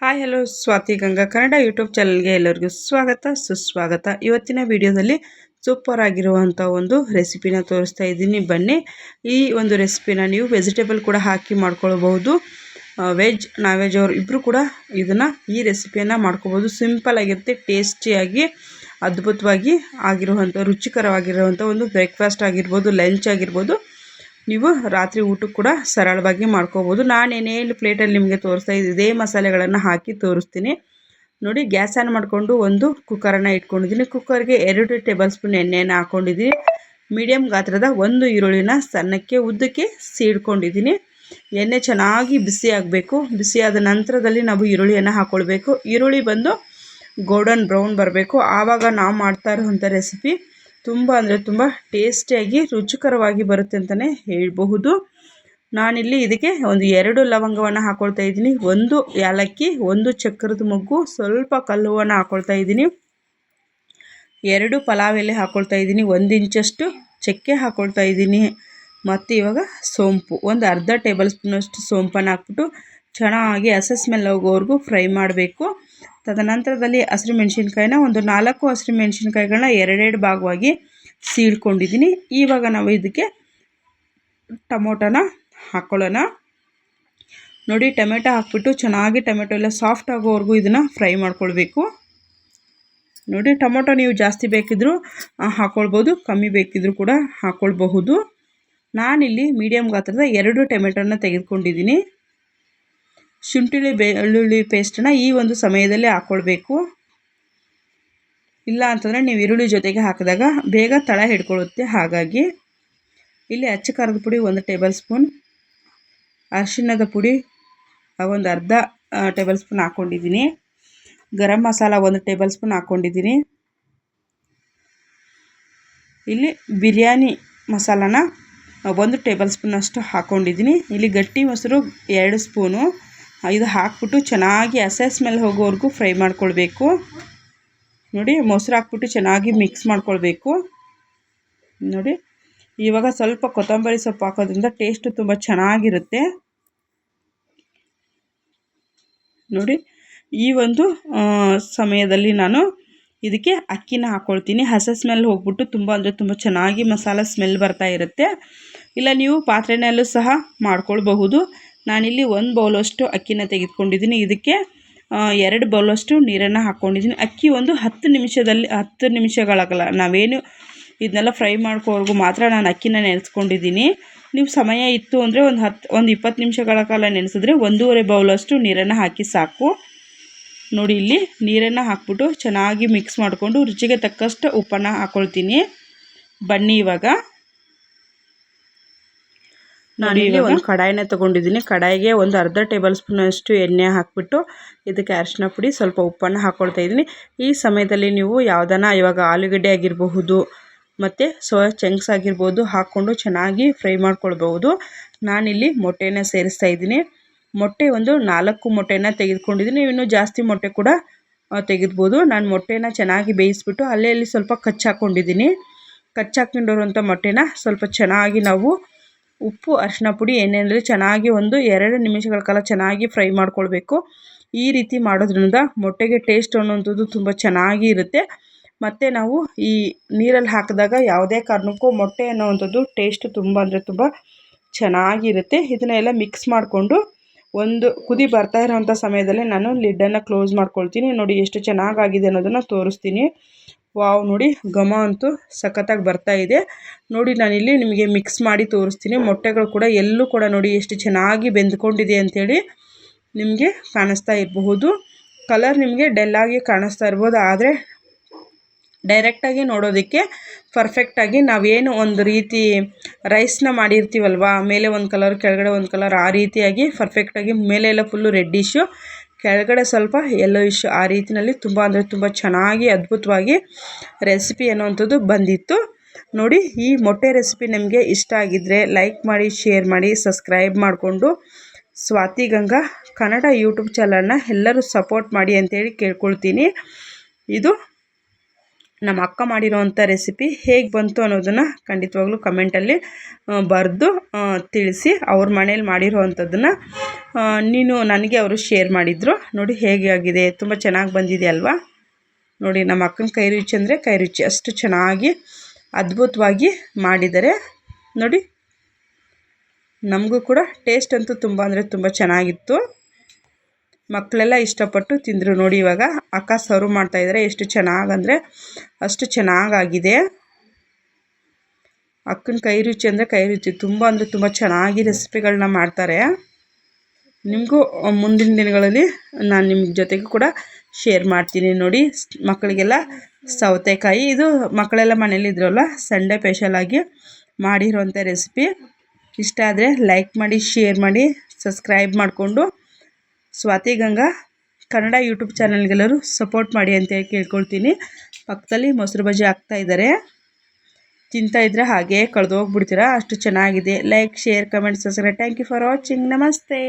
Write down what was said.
Hi, hello, Swathi Ganga Kannada YouTube ಚಾನಲ್ಗೆ ಎಲ್ಲರಿಗೂ ಸ್ವಾಗತ, ಸುಸ್ವಾಗತ. ಇವತ್ತಿನ ವಿಡಿಯೋದಲ್ಲಿ ಸೂಪರ್ ಆಗಿರುವಂಥ ಒಂದು ರೆಸಿಪಿನ ತೋರಿಸ್ತಾ ಇದ್ದೀನಿ. ಬನ್ನಿ, ಈ ಒಂದು ರೆಸಿಪಿನ ನೀವು ವೆಜಿಟೇಬಲ್ ಕೂಡ ಹಾಕಿ ಮಾಡ್ಕೊಳ್ಬಹುದು. ವೆಜ್ ನಾನ್ ವೆಜ್ ಅವರು ಇಬ್ಬರು ಕೂಡ ಇದನ್ನು ಈ ರೆಸಿಪಿಯನ್ನು ಮಾಡ್ಕೋಬೋದು ಸಿಂಪಲ್ ಆಗಿರುತ್ತೆ, ಟೇಸ್ಟಿಯಾಗಿ, ಅದ್ಭುತವಾಗಿ ಆಗಿರುವಂಥ, ರುಚಿಕರವಾಗಿರುವಂಥ ಒಂದು ಬ್ರೇಕ್ಫಾಸ್ಟ್ ಆಗಿರ್ಬೋದು, ಲಂಚ್ ಆಗಿರ್ಬೋದು. ನೀವು ರಾತ್ರಿ ಊಟಕ್ಕೆ ಕೂಡ ಸರಳವಾಗಿ ಮಾಡ್ಕೋಬೋದು. ನಾನು ಏನೇನು ಪ್ಲೇಟಲ್ಲಿ ನಿಮಗೆ ತೋರಿಸ್ತಾ ಇದೇ ಮಸಾಲೆಗಳನ್ನು ಹಾಕಿ ತೋರಿಸ್ತೀನಿ. ನೋಡಿ, ಗ್ಯಾಸ್ ಆನ್ ಮಾಡಿಕೊಂಡು ಒಂದು ಕುಕ್ಕರನ್ನು ಇಟ್ಕೊಂಡಿದ್ದೀನಿ. ಕುಕ್ಕರ್ಗೆ ಎರಡು ಟೇಬಲ್ ಸ್ಪೂನ್ ಎಣ್ಣೆಯನ್ನು ಹಾಕ್ಕೊಂಡಿದ್ದೀನಿ ಮೀಡಿಯಮ್ ಗಾತ್ರದ ಒಂದು ಈರುಳ್ಳಿನ ಸಣ್ಣಕ್ಕೆ ಉದ್ದಕ್ಕೆ ಸೀಡ್ಕೊಂಡಿದ್ದೀನಿ. ಎಣ್ಣೆ ಚೆನ್ನಾಗಿ ಬಿಸಿ ಆಗಬೇಕು. ಬಿಸಿಯಾದ ನಂತರದಲ್ಲಿ ನಾವು ಈರುಳ್ಳಿಯನ್ನು ಹಾಕ್ಕೊಳ್ಬೇಕು ಈರುಳ್ಳಿ ಬಂದು ಗೋಲ್ಡನ್ ಬ್ರೌನ್ ಬರಬೇಕು. ಆವಾಗ ನಾವು ಮಾಡ್ತಾ ಇರುವಂಥ ರೆಸಿಪಿ ತುಂಬ ಅಂದರೆ ತುಂಬ ಟೇಸ್ಟಿಯಾಗಿ ರುಚಿಕರವಾಗಿ ಬರುತ್ತೆ ಅಂತಲೇ ಹೇಳಬಹುದು. ನಾನಿಲ್ಲಿ ಇದಕ್ಕೆ ಒಂದು ಎರಡು ಲವಂಗವನ್ನು ಹಾಕ್ಕೊಳ್ತಾ ಇದ್ದೀನಿ. ಒಂದು ಏಲಕ್ಕಿ, ಒಂದು ಚಕ್ರದ ಮೊಗ್ಗು, ಸ್ವಲ್ಪ ಕಲ್ಲುವನ್ನು ಹಾಕ್ಕೊಳ್ತಾ ಇದ್ದೀನಿ. ಎರಡು ಪಲಾವ್ ಎಲೆ ಹಾಕ್ಕೊಳ್ತಾ ಇದ್ದೀನಿ. ಒಂದು ಇಂಚಷ್ಟು ಚಕ್ಕೆ ಹಾಕ್ಕೊಳ್ತಾ ಇದ್ದೀನಿ. ಮತ್ತು ಇವಾಗ ಸೋಂಪು. ಒಂದು ಅರ್ಧ ಟೇಬಲ್ ಸ್ಪೂನಷ್ಟು ಸೋಂಪನ್ನು ಹಾಕ್ಬಿಟ್ಟು ಚೆನ್ನಾಗಿ ಹಸಿ ಸ್ಮೆಲ್ ಹೋಗೋವರೆಗೂ ಫ್ರೈ ಮಾಡಬೇಕು. ತದನಂತರದಲ್ಲಿ ಹಸಿರು ಮೆಣಸಿನ್ಕಾಯಿನ ಒಂದು ನಾಲ್ಕು ಹಸಿರು ಮೆಣಸಿನ್ಕಾಯಿಗಳನ್ನ ಎರಡೆರಡು ಭಾಗವಾಗಿ ಸೀಳ್ಕೊಂಡಿದ್ದೀನಿ. ಇವಾಗ ನಾವು ಇದಕ್ಕೆ ಟೊಮೊಟೊನ ಹಾಕ್ಕೊಳ್ಳೋಣ ನೋಡಿ, ಟೊಮೆಟೊ ಹಾಕ್ಬಿಟ್ಟು ಚೆನ್ನಾಗಿ ಟೊಮೆಟೊ ಎಲ್ಲ ಸಾಫ್ಟ್ ಆಗೋವರೆಗೂ ಇದನ್ನು ಫ್ರೈ ಮಾಡ್ಕೊಳ್ಬೇಕು. ನೋಡಿ, ಟೊಮೊಟೊ ನೀವು ಜಾಸ್ತಿ ಬೇಕಿದ್ದರೂ ಹಾಕ್ಕೊಳ್ಬೋದು ಕಮ್ಮಿ ಬೇಕಿದ್ದರೂ ಕೂಡ ಹಾಕ್ಕೊಳ್ಬಹುದು ನಾನಿಲ್ಲಿ ಮೀಡಿಯಮ್ ಗಾತ್ರದ ಎರಡು ಟೊಮೆಟೊನ ತೆಗೆದುಕೊಂಡಿದ್ದೀನಿ. ಶುಂಠಿ ಬೆಳ್ಳುಳ್ಳಿ ಪೇಸ್ಟನ್ನ ಈ ಒಂದು ಸಮಯದಲ್ಲಿ ಹಾಕ್ಕೊಳ್ಬೇಕು ಇಲ್ಲ ಅಂತಂದರೆ ನೀವು ಈರುಳ್ಳಿ ಜೊತೆಗೆ ಹಾಕಿದಾಗ ಬೇಗ ತಳ ಹಿಡ್ಕೊಳ್ಳುತ್ತೆ ಹಾಗಾಗಿ. ಇಲ್ಲಿ ಅಚ್ಚ ಖಾರದ ಪುಡಿ ಒಂದು ಟೇಬಲ್ ಸ್ಪೂನ್, ಅರಿಶಿಣದ ಪುಡಿ ಒಂದು ಅರ್ಧ ಟೇಬಲ್ ಸ್ಪೂನ್ ಹಾಕ್ಕೊಂಡಿದ್ದೀನಿ ಗರಂ ಮಸಾಲ ಒಂದು ಟೇಬಲ್ ಸ್ಪೂನ್ ಹಾಕ್ಕೊಂಡಿದ್ದೀನಿ ಇಲ್ಲಿ ಬಿರಿಯಾನಿ ಮಸಾಲಾನ ಒಂದು ಟೇಬಲ್ ಸ್ಪೂನಷ್ಟು ಹಾಕ್ಕೊಂಡಿದ್ದೀನಿ ಇಲ್ಲಿ ಗಟ್ಟಿ ಮೊಸರು ಎರಡು ಸ್ಪೂನು ಇದು ಹಾಕ್ಬಿಟ್ಟು ಚೆನ್ನಾಗಿ ಹಸೆ ಸ್ಮೆಲ್ ಹೋಗೋವರೆಗೂ ಫ್ರೈ ಮಾಡ್ಕೊಳ್ಬೇಕು. ನೋಡಿ, ಮೊಸರು ಹಾಕ್ಬಿಟ್ಟು ಚೆನ್ನಾಗಿ ಮಿಕ್ಸ್ ಮಾಡ್ಕೊಳ್ಬೇಕು. ನೋಡಿ, ಇವಾಗ ಸ್ವಲ್ಪ ಕೊತ್ತಂಬರಿ ಸೊಪ್ಪು ಹಾಕೋದ್ರಿಂದ ಟೇಸ್ಟು ತುಂಬ ಚೆನ್ನಾಗಿರುತ್ತೆ. ನೋಡಿ, ಈ ಒಂದು ಸಮಯದಲ್ಲಿ ನಾನು ಇದಕ್ಕೆ ಅಕ್ಕಿನ ಹಾಕ್ಕೊಳ್ತೀನಿ ಹಸೆ ಸ್ಮೆಲ್ ಹೋಗ್ಬಿಟ್ಟು ತುಂಬ ಅಂದರೆ ತುಂಬ ಚೆನ್ನಾಗಿ ಮಸಾಲ ಸ್ಮೆಲ್ ಬರ್ತಾ ಇರುತ್ತೆ. ಇಲ್ಲ, ನೀವು ಪಾತ್ರೆನಲ್ಲೂ ಸಹ ಮಾಡ್ಕೊಳ್ಬಹುದು. ನಾನಿಲ್ಲಿ ಒಂದು ಬೌಲಷ್ಟು ಅಕ್ಕಿನ ತೆಗೆದುಕೊಂಡಿದ್ದೀನಿ. ಇದಕ್ಕೆ ಎರಡು ಬೌಲಷ್ಟು ನೀರನ್ನು ಹಾಕ್ಕೊಂಡಿದ್ದೀನಿ ಅಕ್ಕಿ ಒಂದು ಹತ್ತು ನಿಮಿಷದಲ್ಲಿ, ಹತ್ತು ನಿಮಿಷಗಳಾಗಲ್ಲ. ನಾವೇನು ಇದನ್ನೆಲ್ಲ ಫ್ರೈ ಮಾಡ್ಕೋವರೆಗೂ ಮಾತ್ರ ನಾನು ಅಕ್ಕಿನ ನೆನೆಸ್ಕೊಂಡಿದ್ದೀನಿ. ನೀವು ಸಮಯ ಇತ್ತು ಅಂದರೆ ಒಂದು ಹತ್ತು ಒಂದು ಇಪ್ಪತ್ತು ನಿಮಿಷಗಳ ಕಾಲ ನೆನೆಸಿದ್ರೆ ಒಂದೂವರೆ ಬೌಲಷ್ಟು ನೀರನ್ನು ಹಾಕಿ ಸಾಕು. ನೋಡಿ ಇಲ್ಲಿ ನೀರನ್ನು ಹಾಕ್ಬಿಟ್ಟು ಚೆನ್ನಾಗಿ ಮಿಕ್ಸ್ ಮಾಡಿಕೊಂಡು ರುಚಿಗೆ ತಕ್ಕಷ್ಟು ಉಪ್ಪನ್ನು ಹಾಕ್ಕೊಳ್ತೀನಿ ಬನ್ನಿ ಇವಾಗ. ನಾನು ಇಲ್ಲಿ ಒಂದು ಕಡಾಯಿನ ತಗೊಂಡಿದ್ದೀನಿ. ಕಡಾಯಿಗೆ ಒಂದು ಅರ್ಧ ಟೇಬಲ್ ಸ್ಪೂನಷ್ಟು ಎಣ್ಣೆ ಹಾಕಿಬಿಟ್ಟು ಇದಕ್ಕೆ ಅರಿಶಿನ ಪುಡಿ, ಸ್ವಲ್ಪ ಉಪ್ಪನ್ನು ಹಾಕ್ಕೊಳ್ತಾ ಇದ್ದೀನಿ. ಈ ಸಮಯದಲ್ಲಿ ನೀವು ಯಾವುದನ್ನ ಇವಾಗ ಆಲೂಗಡ್ಡೆ ಆಗಿರಬಹುದು, ಮತ್ತು ಸೋಯಾ ಚಂಕ್ಸ್ ಆಗಿರ್ಬೋದು, ಹಾಕ್ಕೊಂಡು ಚೆನ್ನಾಗಿ ಫ್ರೈ ಮಾಡ್ಕೊಳ್ಬಹುದು. ನಾನಿಲ್ಲಿ ಮೊಟ್ಟೆನ ಸೇರಿಸ್ತಾ ಇದ್ದೀನಿ. ಮೊಟ್ಟೆ ಒಂದು ನಾಲ್ಕು ಮೊಟ್ಟೆನ ತೆಗೆದುಕೊಂಡಿದ್ದೀನಿ. ಇನ್ನೂ ಜಾಸ್ತಿ ಮೊಟ್ಟೆ ಕೂಡ ತೆಗೆದ್ಬೋದು. ನಾನು ಮೊಟ್ಟೆನ ಚೆನ್ನಾಗಿ ಬೇಯಿಸ್ಬಿಟ್ಟು ಅಲ್ಲೇ ಅಲ್ಲಿ ಸ್ವಲ್ಪ ಕಚ್ಚಾಕೊಂಡಿದ್ದೀನಿ. ಕಚ್ಚಾಕೊಂಡಿರುವಂಥ ಮೊಟ್ಟೆನ ಸ್ವಲ್ಪ ಚೆನ್ನಾಗಿ ನಾವು ಉಪ್ಪು, ಅರಿಶಿನ ಪುಡಿ, ಎಣ್ಣೆಯಲ್ಲಿ ಚೆನ್ನಾಗಿ ಒಂದು ಎರಡು ನಿಮಿಷಗಳ ಕಾಲ ಚೆನ್ನಾಗಿ ಫ್ರೈ ಮಾಡ್ಕೊಳ್ಬೇಕು. ಈ ರೀತಿ ಮಾಡೋದ್ರಿಂದ ಮೊಟ್ಟೆಗೆ ಟೇಸ್ಟ್ ಅನ್ನುವಂಥದ್ದು ತುಂಬ ಚೆನ್ನಾಗಿ ಇರುತ್ತೆ. ಮತ್ತು ನಾವು ಈ ನೀರಲ್ಲಿ ಹಾಕಿದಾಗ ಯಾವುದೇ ಕಾರಣಕ್ಕೂ ಮೊಟ್ಟೆ ಅನ್ನೋವಂಥದ್ದು ಟೇಸ್ಟ್ ತುಂಬ ಅಂದರೆ ತುಂಬ ಚೆನ್ನಾಗಿರುತ್ತೆ ಇದನ್ನೆಲ್ಲ ಮಿಕ್ಸ್ ಮಾಡಿಕೊಂಡು ಒಂದು ಕುದಿ ಬರ್ತಾ ಇರೋವಂಥ ಸಮಯದಲ್ಲಿ ನಾನು ಲಿಡ್ಡನ್ನು ಕ್ಲೋಸ್ ಮಾಡ್ಕೊಳ್ತೀನಿ. ನೋಡಿ ಎಷ್ಟು ಚೆನ್ನಾಗಾಗಿದೆ ಅನ್ನೋದನ್ನು ತೋರಿಸ್ತೀನಿ. ವಾವ್, ನೋಡಿ, ಘಮ ಅಂತೂ ಸಖತ್ತಾಗಿ ಬರ್ತಾ ಇದೆ. ನೋಡಿ, ನಾನಿಲ್ಲಿ ನಿಮಗೆ ಮಿಕ್ಸ್ ಮಾಡಿ ತೋರಿಸ್ತೀನಿ. ಮೊಟ್ಟೆಗಳು ಕೂಡ ಎಲ್ಲೂ ಕೂಡ ನೋಡಿ ಎಷ್ಟು ಚೆನ್ನಾಗಿ ಬೆಂದ್ಕೊಂಡಿದೆ ಅಂಥೇಳಿ ನಿಮಗೆ ಕಾಣಿಸ್ತಾ ಇರಬಹುದು. ಕಲರ್ ನಿಮಗೆ ಡೆಲ್ಲಾಗಿ ಕಾಣಿಸ್ತಾ ಇರ್ಬೋದು. ಆದರೆ ಡೈರೆಕ್ಟಾಗಿ ನೋಡೋದಕ್ಕೆ ಪರ್ಫೆಕ್ಟಾಗಿ ನಾವೇನು ಒಂದು ರೀತಿ ರೈಸ್ನ ಮಾಡಿರ್ತೀವಲ್ವಾ, ಮೇಲೆ ಒಂದು ಕಲರ್ ಕೆಳಗಡೆ ಒಂದು ಕಲರ್ ಆ ರೀತಿಯಾಗಿ ಪರ್ಫೆಕ್ಟಾಗಿ ಮೇಲೆ ಎಲ್ಲ ಫುಲ್ಲು ರೆಡ್ಡಿಶು ಕೆಳಗಡೆ ಸ್ವಲ್ಪ ಎಲ್ಲೋ ಇಶ್ಯೂ ಆ ರೀತಿಯಲ್ಲಿ ತುಂಬ ಅಂದರೆ ತುಂಬ ಚೆನ್ನಾಗಿ ಅದ್ಭುತವಾಗಿ ರೆಸಿಪಿ ಅನ್ನುವಂಥದ್ದು ಬಂದಿತ್ತು. ನೋಡಿ, ಈ ಮೊಟ್ಟೆ ರೆಸಿಪಿ ನಿಮಗೆ ಇಷ್ಟ ಆಗಿದ್ದರೆ ಲೈಕ್ ಮಾಡಿ ಶೇರ್ ಮಾಡಿ ಸಬ್ಸ್ಕ್ರೈಬ್ ಮಾಡಿಕೊಂಡು ಸ್ವಾತಿ ಗಂಗಾ ಕನ್ನಡ ಯೂಟ್ಯೂಬ್ ಚಾನಲ್ನ ಎಲ್ಲರೂ ಸಪೋರ್ಟ್ ಮಾಡಿ ಅಂತೇಳಿ ಕೇಳ್ಕೊಳ್ತೀನಿ. ಇದು ನಮ್ಮ ಅಕ್ಕ ಮಾಡಿರೋವಂಥ ರೆಸಿಪಿ ಹೇಗೆ ಬಂತು ಅನ್ನೋದನ್ನು ಖಂಡಿತವಾಗ್ಲೂ ಕಮೆಂಟಲ್ಲಿ ಬರೆದು ತಿಳಿಸಿ ಅವ್ರ ಮನೇಲಿ ಮಾಡಿರೋವಂಥದ್ದನ್ನು ನೀನು ನನಗೆ ಅವರು ಶೇರ್ ಮಾಡಿದರು. ನೋಡಿ ಹೇಗೆ ಆಗಿದೆ. ತುಂಬ ಚೆನ್ನಾಗಿ ಬಂದಿದೆ ಅಲ್ವಾ? ನೋಡಿ ನಮ್ಮ ಅಕ್ಕನ ಕೈ ರುಚಿ ಅಂದರೆ ಕೈ ರುಚಿ. ಅಷ್ಟು ಚೆನ್ನಾಗಿ, ಅದ್ಭುತವಾಗಿ ಮಾಡಿದ್ದಾರೆ. ನೋಡಿ, ನಮಗೂ ಕೂಡ ಟೇಸ್ಟ್ ಅಂತೂ ತುಂಬ ಅಂದರೆ ತುಂಬ ಚೆನ್ನಾಗಿತ್ತು. ಮಕ್ಕಳೆಲ್ಲ ಇಷ್ಟಪಟ್ಟು ತಿಂದರು ನೋಡಿ ಇವಾಗ ಅಕ್ಕ ಸರ್ವ್ ಮಾಡ್ತಾಯಿದ್ದಾರೆ ಎಷ್ಟು ಚೆನ್ನಾಗಂದರೆ ಅಷ್ಟು ಚೆನ್ನಾಗಾಗಿದೆ. ಅಕ್ಕನ ಕೈ ರುಚಿ ಅಂದರೆ ಕೈ ರುಚಿ. ತುಂಬ ಅಂದರೆ ತುಂಬ ಚೆನ್ನಾಗಿ ರೆಸಿಪಿಗಳನ್ನ ಮಾಡ್ತಾರೆ. ನಿಮಗೂ ಮುಂದಿನ ದಿನಗಳಲ್ಲಿ ನಾನು ನಿಮ್ಮ ಜೊತೆಗೂ ಕೂಡ ಶೇರ್ ಮಾಡ್ತೀನಿ ನೋಡಿ. ಮಕ್ಕಳಿಗೆಲ್ಲ ಸೌತೆಕಾಯಿ, ಇದು ಮಕ್ಕಳೆಲ್ಲ ಮನೇಲಿದ್ರಲ್ಲ ಸಂಡೇ ಸ್ಪೆಷಲಾಗಿ ಮಾಡಿರುವಂಥ ರೆಸಿಪಿ ಇಷ್ಟ ಆದರೆ ಲೈಕ್ ಮಾಡಿ ಶೇರ್ ಮಾಡಿ ಸಬ್ಸ್ಕ್ರೈಬ್ ಮಾಡಿಕೊಂಡು ಸ್ವಾತಿ ಗಂಗಾ, ಕನ್ನಡ ಯೂಟ್ಯೂಬ್ ಚಾನಲ್ಗೆಲ್ಲರೂ ಸಪೋರ್ಟ್ ಮಾಡಿ ಅಂತ ಹೇಳಿ ಕೇಳ್ಕೊಳ್ತೀನಿ. ಪಕ್ಕದಲ್ಲಿ ಮೊಸರು ಬಜ್ಜಿ ಹಾಕ್ತಾಯಿದ್ದಾರೆ ತಿಂತಾಯಿದ್ರೆ ಹಾಗೆ ಕಳೆದೋಗ್ಬಿಡ್ತೀರಾ? ಅಷ್ಟು ಚೆನ್ನಾಗಿದೆ. Like share comment subscribe thank you for watching ನಮಸ್ತೆ.